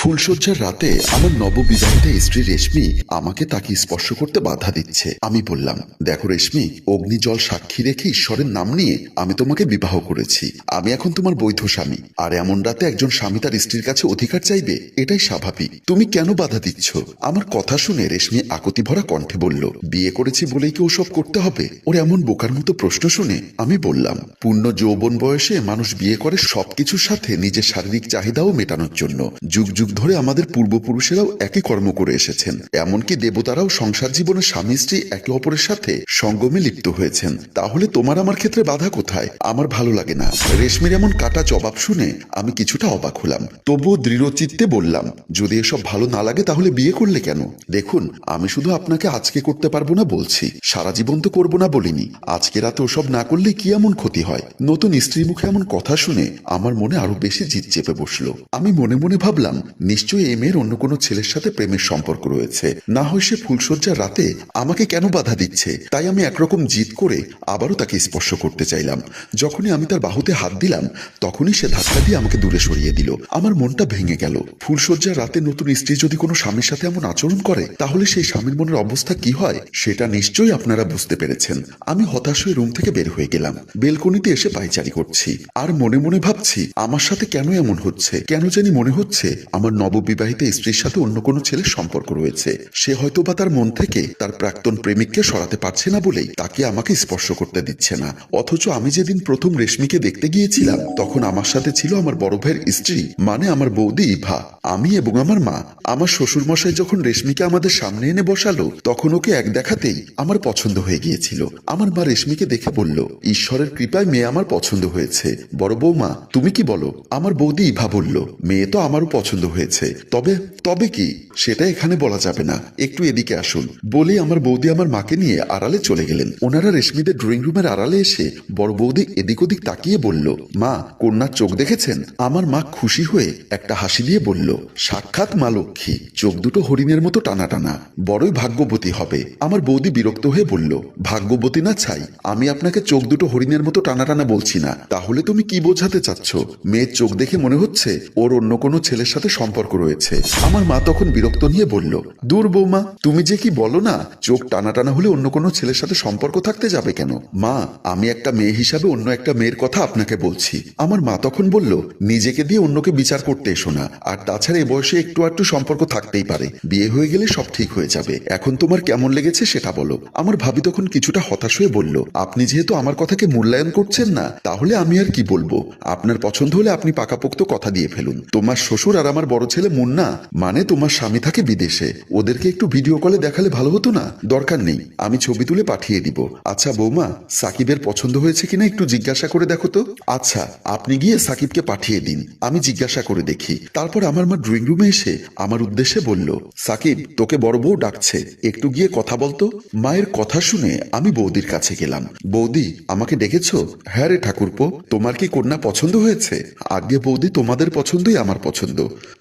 ফুলশয্যার রাতে আমার নববিবাহিতা স্ত্রী রেশমি আমাকে তাকে স্পর্শ করতে বাধা দিচ্ছে। আমি বললাম, দেখো রেশমি, অগ্নিজল সাক্ষী রেখে ঈশ্বরের নাম নিয়ে আমি তোমাকে বিবাহ করেছি। আমি এখন তোমার বৈধ স্বামী। আর এমন রাতে একজন স্বামী তার স্ত্রীর কাছে অধিকার চাইবে, এটাই স্বাভাবিক। তুমি কেন বাধা দিচ্ছ? আমার কথা শুনে রেশমি আকতি ভরা কণ্ঠে বলল, বিয়ে করেছি বলেই কি ওসব করতে হবে? ওর এমন বোকার মতো প্রশ্ন শুনে আমি বললাম, পূর্ণ যৌবন বয়সে মানুষ বিয়ে করে সবকিছুর সাথে নিজের শারীরিক চাহিদাও মেটানোর জন্য। যুগ যুগ ধরে আমাদের পূর্বপুরুষেরাও একই কর্ম করে এসেছেন। এমনকি দেবতারাও সংসার জীবনে স্বামী, স্ত্রী, একে অপরের সাথে সঙ্গমে লিপ্ত হয়েছেন। তাহলে তোমার আমার ক্ষেত্রে বাধা কোথায়? আমার ভালো লাগে না। রেশমির এমন কাটা জবাব শুনে আমি কিছুটা অবাক হলাম। তবুও দৃঢ়চিত্তে বললাম, যদি এসব ভালো না লাগে তাহলে বিয়ে করলে কেন? দেখুন, আমি শুধু আপনাকে আজকে করতে পারব না বলছি। সারা জীবন তো করব না বলিনি। আজকে রাতে ওসব না করলে কি এমন ক্ষতি হয়? নতুন স্ত্রীর মুখে এমন কথা শুনে আমার মনে আরও বেশি জিত চেপে বসল। আমি মনে মনে ভাবলাম নিশ্চয়ই এই মেয়ের অন্য কোনো ছেলের সাথে প্রেমের সম্পর্ক রয়েছে। না হয় সে ফুলশয্যার রাতে আমাকে কেন বাধা দিচ্ছে? তাই আমি একরকম জিদ করে আবারও তাকে স্পর্শ করতে চাইলাম। যখনই আমি তার বাহুতে হাত দিলাম, তখনই সে ধাক্কা দিয়ে আমাকে দূরে সরিয়ে দিল। আমার মনটা ভেঙে গেল। ফুলশয্যার রাতে নতুন স্ত্রী যদি কোনো স্বামীর সাথে এমন আচরণ করে, তাহলে সেই স্বামীর মনের অবস্থা কি হয়, সেটা নিশ্চয়ই আপনারা বুঝতে পেরেছেন। আমি হতাশ হয়ে রুম থেকে বের হয়ে গেলাম। বেলকনিতে এসে পাইচারি করছি। আর মনে মনে ভাবছি, আমার সাথে কেন এমন হচ্ছে? কেন জানি মনে হচ্ছে, আমার নববিবাহিত স্ত্রীর সাথে অন্য কোনো ছেলের সম্পর্ক রয়েছে। সে হয়তো বা তার মন থেকে তার প্রাক্তন প্রেমিককে সরাতে পারছে না বলেই তাকে আমাকে স্পর্শ করতে দিচ্ছে না। অথচ আমি যেদিন প্রথম রেশমিকে দেখতে গিয়েছিলাম, তখন আমার সাথে ছিল আমার বড় ভাইয়ের স্ত্রী মানে আমার বৌদি ইভা। আমি এবং আমার মা। আমার শ্বশুর মশাই যখন রেশমিকে আমাদের সামনে এনে বসালো, তখন ওকে এক দেখাতেই আমার পছন্দ হয়ে গিয়েছিল। আমার মা রেশমিকে দেখে বলল, ঈশ্বরের কৃপায় মেয়ে আমার পছন্দ হয়েছে। বড় বৌমা, তুমি কি বলো? আমার বৌদি ইভা বলল, মেয়ে তো আমারও পছন্দ হয়েছে। তবে তবে কি? সেটা এখানে বলা যাবে না। একটু এদিকে আসুন। বলেই আমার বৌদি আমার মাকে নিয়ে আড়ালে চলে গেলেন। ওনারা রেশমিদের ড্রয়িং রুমের আড়ালে এসে বড় বৌদি এদিক ওদিক তাকিয়ে বলল, মা, কন্যার চোখ দেখেছেন? আমার মা খুশি হয়ে একটা হাসি দিয়ে বলল, সাক্ষাৎ মা লক্ষ্মী, চোখ দুটো হরিণের মতো টানা টানা বড়ই ভাগ্যবতী হবে। আমার বৌদি বিরক্ত হয়ে বলল, ভাগ্যবতী না ছাই, আমি আপনাকে চোখ দুটো হরিণের মতো টানা টানা বলছি না। তাহলে তুমি কি বোঝাতে চাচ্ছ? মেয়ের চোখ দেখে মনে হচ্ছে ওর অন্য কোনো ছেলের সাথে সম্পর্ক রয়েছে। আমার মা তখন বিরক্ত নিয়ে বলল, দূর বৌমা, তুমি যে কি বলো না, চোখ টানা টানা হলে অন্য কোনো ছেলের সাথে সম্পর্ক থাকতে যাবে কেন? মা, আমি একটা মেয়ে হিসাবে অন্য একটা মেয়ের কথা আপনাকে বলছি। আমার মা তখন বলল, নিজেকে দিয়ে অন্যকে বিচার করতে এসো না, আর তাছাড়া এ বয়সে একটু একটু সম্পর্ক থাকতেই পারে। বিয়ে হয়ে গেলে সব ঠিক হয়ে যাবে। এখন তোমার কেমন লেগেছে সেটা বলো। আমার ভাবি তখন কিছুটা হতাশ হয়ে বলল, আপনি যেহেতু আমার কথাকে মূল্যায়ন করছেন না, তাহলে আমি আর কি বলব? আপনার পছন্দ হলে আপনি পাকাপোক্ত কথা দিয়ে ফেলুন। তোমার শ্বশুর আর আমার ছেলে মুন্না মানে তোমার স্বামী থাকে বিদেশে। ওদেরকে একটু ভিডিও কলে দেখালে ভালো হতো না? দরকার নেই, আমি ছবি তুলে পাঠিয়ে দিব। আচ্ছা বৌমা, সাকিবের পছন্দ হয়েছে কিনা একটু জিজ্ঞাসা করে দেখো তো। আচ্ছা আপনি গিয়ে সাকিবকে পাঠিয়ে দিন, আমি জিজ্ঞাসা করে দেখি। তারপর আমার মা ড্রয়িং রুমে এসে আমার উদ্দেশ্যে বলল, সাকিব, তোকে বড় বউ ডাকছে, একটু গিয়ে কথা বলতো? মায়ের কথা শুনে আমি বৌদির কাছে গেলাম। বৌদি, আমাকে ডেকেছ? হ্যাঁ রে ঠাকুরপো, তোমার কি কন্যা পছন্দ হয়েছে? আগে বৌদি তোমাদের পছন্দই আমার পছন্দ।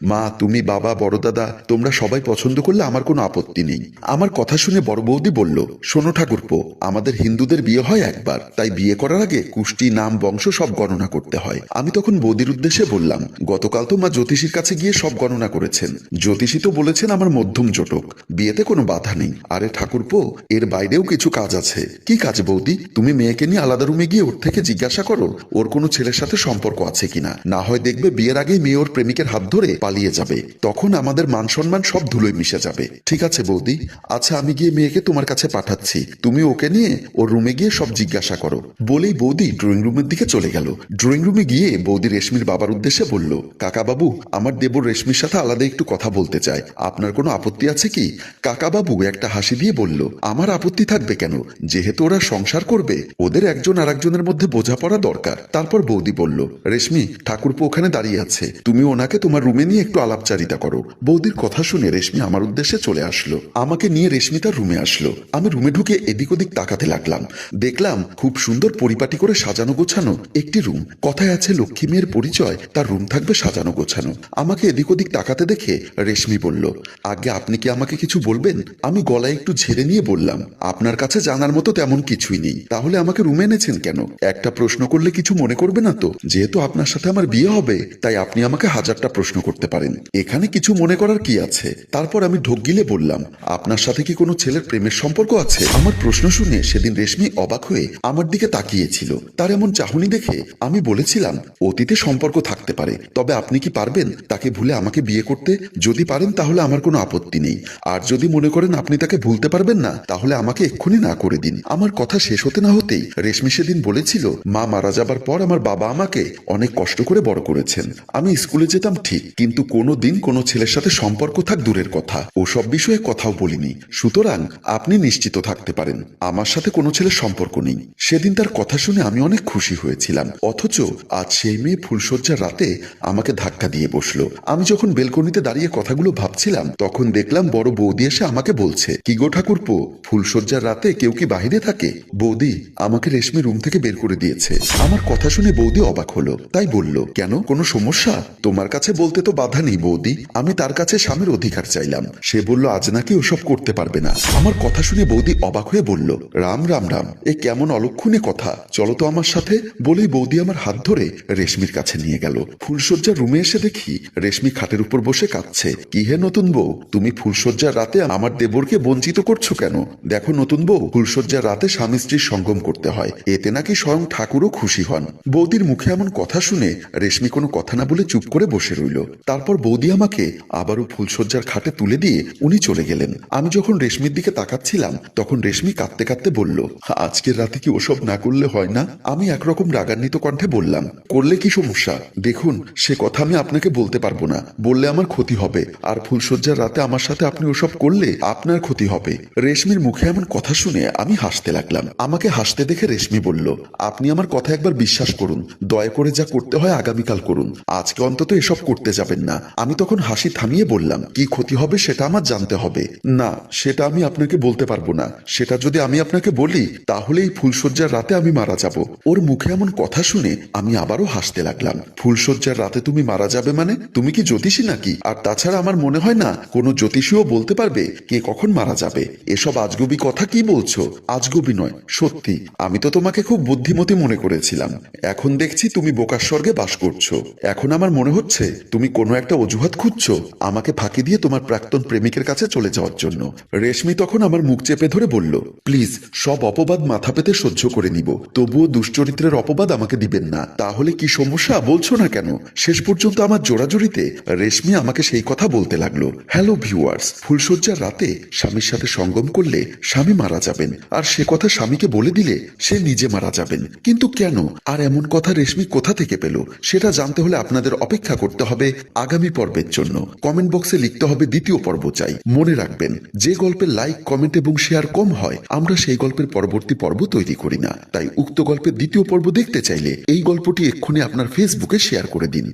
মা, তুমি বাবা, বড় দাদা, তোমরা সবাই পছন্দ করলে আমার কোনো আপত্তি নেই। আমার কথা শুনে বড় বৌদি বলল, শোনো ঠাকুরপো, আমাদের হিন্দুদের বিয়ে হয় একবার, তাই বিয়ে করার আগে কুষ্টি, নাম, বংশ সব গণনা করতে হয়। আমি তখন বৌদির উদ্দেশ্যে বললাম, গতকাল তো মা জ্যোতিষীর কাছে গিয়ে সব গণনা করেছেন। জ্যোতিষী তো বলেছেন আমার মধ্যম জটক, বিয়েতে কোনো বাধা নেই। আরে ঠাকুরপো, এর বাইরেও কিছু কাজ আছে। কি কাজ বৌদি? তুমি মেয়েকে নিয়ে আলাদা রুমে গিয়ে ওর থেকে জিজ্ঞাসা করো, ওর কোনো ছেলের সাথে সম্পর্ক আছে কিনা? না হয় দেখবে বিয়ের আগেই মেয়ে ওর প্রেমিকের হাত ধরে পালিয়ে যাবে। তখন আমাদের মান সম্মান সব ধুলোয় মিশে যাবে। ঠিক আছে বৌদি। আচ্ছা আমি গিয়ে মেয়েকে তোমার কাছে পাঠাচ্ছি। তুমি ওকে নিয়ে ওর রুমে গিয়ে সব জিজ্ঞাসা করো। বলেই বৌদি ড্রয়িং রুমের দিকে চলে গেল। ড্রয়িং রুমে গিয়ে বৌদি রেশমির বাবার উদ্দেশ্যে বলল কাকা বাবু আমার দেবর রেশমির সাথে আলাদা একটু কথা বলতে চায়। আপনার কোনো আপত্তি আছে কি? কাকা বাবু একটা হাসি দিয়ে বলল, আমার আপত্তি থাকবে কেন? যেহেতু ওরা সংসার করবে, ওদের একজন আর একজনের মধ্যে বোঝাপড়া দরকার। তারপর বৌদি বলল, রেশমি, ঠাকুরপো ওখানে দাঁড়িয়ে আছে। তুমি ওনাকে তোমার রুমে নিয়ে একটু আলাপচারিতা করো। বৌদির কথা শুনে রেশমি আমার উদ্দেশ্যে চলে আসলো। আমাকে নিয়ে রেশমি তার রুমে আসলো। আমি রুমে ঢুকে এদিক ওদিক তাকাতে লাগলাম। দেখলাম খুব সুন্দর পরিপাটি করে সাজানো গোছানো একটি রুম। কথায় আছে লক্ষ্মী মেয়ের পরিচয়, তার রুম থাকবে সাজানো গোছানো। আমাকে এদিক ওদিক তাকাতে দেখে রেশমি বলল, আগে আপনি কি আমাকে কিছু বলবেন? আমি গলায় একটু ঝেড়ে নিয়ে বললাম, আপনার কাছে জানার মতো তেমন কিছুই নেই। তাহলে আমাকে রুমে এনেছেন কেন? একটা প্রশ্ন করলে কিছু মনে করবে না তো? যেহেতু আপনার সাথে আমার বিয়ে হবে, তাই আপনি আমাকে হাজারটা প্রশ্ন করতে পারেন। এখানে কিছু মনে করার কি আছে? তারপর আমি ঢোক গিলে বললাম, আপনার সাথে কি কোনো ছেলের প্রেমের সম্পর্ক আছে? আমার প্রশ্ন শুনে সেদিন রেশমি অবাক হয়ে আমার দিকে তাকিয়েছিল। তার এমন চাহনি দেখে আমি বলেছিলাম, অতীতে সম্পর্ক থাকতে পারে, তবে আপনি কি পারবেন? তাকে ভুলে আমাকে বিয়ে করতে? যদি পারেন তাহলে আমার কোনো আপত্তি নেই। আর যদি মনে করেন আপনি তাকে ভুলতে পারবেন না, তাহলে আমাকে এক্ষুনি না করে দিন। আমার কথা শেষ হতে না হতেই রেশমি সেদিন বলেছিল, মা মারা যাবার পর আমার বাবা আমাকে অনেক কষ্ট করে বড় করেছেন। আমি স্কুলে যেতাম ঠিক, কিন্তু কোনো দিন কোনো ছেলের সাথে সম্পর্ক থাক দূরের কথা। ওসব বিষয়ে কথাও বলিনি। সুতরাং আপনি নিশ্চিত থাকতে পারেন, আমার সাথে কোনো ছেলের সম্পর্ক নেই। সেদিন তার কথা শুনে আমি অনেক খুশি হয়েছিলাম। অথচ আজ সেই মেয়ে ফুলশয্যার রাতে আমাকে ধাক্কা দিয়ে বসল। আমি যখন বেলকনিতে দাঁড়িয়ে কথাগুলো ভাবছিলাম, তখন দেখলাম বড় বৌদি এসে আমাকে বলছে, কি গো ঠাকুরপো, ফুলশয্যার রাতে কেউ কি বাহিরে থাকে? বৌদি আমাকে রেশমি রুম থেকে বের করে দিয়েছে। আমার কথা শুনে বৌদি অবাক হলো। তাই বলল, কেন, কোনো সমস্যা? তোমার কাছে বলতে তো বাধা নেই বৌদি। আমি তার কাছে স্বামীর অধিকার চাইলাম। সে বলল, আজ নাকি ওসব করতে পারবে না। আমার কথা শুনে বৌদি অবাক হয়ে বলল, রাম রাম রাম, এ কেমন অলক্ষণে কথা। চলো তো আমার সাথে। বলেই বৌদি আমার হাত ধরে রেশমির কাছে নিয়ে গেল। ফুলশয্যার রুমে এসে দেখি রেশমি খাটের উপর বসে কাঁদছে। কি হে নতুন বউ? তুমি ফুলশয্যার রাতে আমার দেবরকে বঞ্চিত করছ কেন? দেখো নতুন বউ, ফুলশয্যার রাতে স্বামী স্ত্রীর সঙ্গম করতে হয়। এতে নাকি স্বয়ং ঠাকুরও খুশি হন। বৌদির মুখে এমন কথা শুনে রেশমি কোনো কথা না বলে চুপ করে বসে রইল। তারপর বৌদি আমাকে আবারও ফুলশয্যার খাটে তুলে দিয়ে উনি চলে গেলেন। আমি যখন রেশমির দিকে তাকাচ্ছিলাম, তখন রেশমি কাঁদতে কাঁদতে বলল, আজকের রাতে কি ওসব না করলে হয় না? আমি একরকম রাগান্বিত কণ্ঠে বললাম, করলে কি সমস্যা? দেখুন, সে কথা আমি আপনাকে বলতে পারব না। বললে আমার ক্ষতি হবে। আর ফুলশয্যার রাতে আমার সাথে আপনি ওসব করলে আপনার ক্ষতি হবে। রেশমির মুখে এমন কথা শুনে আমি হাসতে লাগলাম। আমাকে হাসতে দেখে রেশমি বলল, আপনি আমার কথা একবার বিশ্বাস করুন। দয়া করে যা করতে হয় আগামীকাল করুন। আজকে অন্তত এসব করতে যাবেন না। আমি তখন হাসি থামিয়ে বললাম, কি ক্ষতি হবে সেটা আমার জানতে হবে। না, সেটা আমি আপনাকে বলতে পারব না। সেটা যদি আমি আপনাকে বলি, তাহলে এই ফুলশয্যার রাতে আমি মারা যাব। ওর মুখে এমন কথা শুনে আমি আবারও হাসতে লাগলাম। ফুলশয্যার রাতে তুমি মারা যাবে মানে? তুমি কি জ্যোতিষী নাকি? আর তাছাড়া আমার মনে হয় না কোনো জ্যোতিষীও বলতে পারবে কে কখন মারা যাবে। এসব আজগুবি কথা কি বলছো? আজগুবি নয়, সত্যি। আমি তো তোমাকে খুব বুদ্ধিমতী মনে করেছিলাম। এখন দেখছি তুমি বোকার স্বর্গে বাস করছ। এখন আমার মনে হচ্ছে তুমি কোনো একটা অজুহাত খুঁজছো? আমাকে ফাঁকি দিয়ে তোমার প্রাক্তন প্রেমিকের কাছে চলে যাওয়ার জন্য। রেশমি তখন আমার মুখ চেপে ধরে বলল, প্লিজ, সব অপবাদ মাথা পেতে সহ্য করে নিব। তবুও দুশ্চরিত্রের অপবাদ আমাকে দিবেন না। তাহলে কি সমস্যা? বলছো না কেন? শেষ পর্যন্ত আমার জোড়াজোড়িতে রেশমি আমাকে সেই কথা বলতে লাগল। হ্যালো ভিউয়ার্স, ফুলশয্যার রাতে স্বামীর সাথে সঙ্গম করলে স্বামী মারা যাবেন। আর সে কথা স্বামীকে বলে দিলে সে নিজে মারা যাবেন। কিন্তু কেন? আর এমন কথা রেশমি কোথা থেকে পেল? সেটা জানতে হলে আপনাদের অপেক্ষা করতে হবে। আগামী পর্বের জন্য কমেন্ট বক্সে লিখতে হবে দ্বিতীয় পর্ব চাই। মনে রাখবেন, যে গল্পের লাইক কমেন্ট এবং শেয়ার কম হয়, আমরা সেই গল্পের পরবর্তী পর্ব তৈরি করি না। তাই উক্ত গল্পের দ্বিতীয় পর্ব দেখতে চাইলে এই গল্পটি এক্ষুনি আপনার ফেসবুকে শেয়ার করে দিন।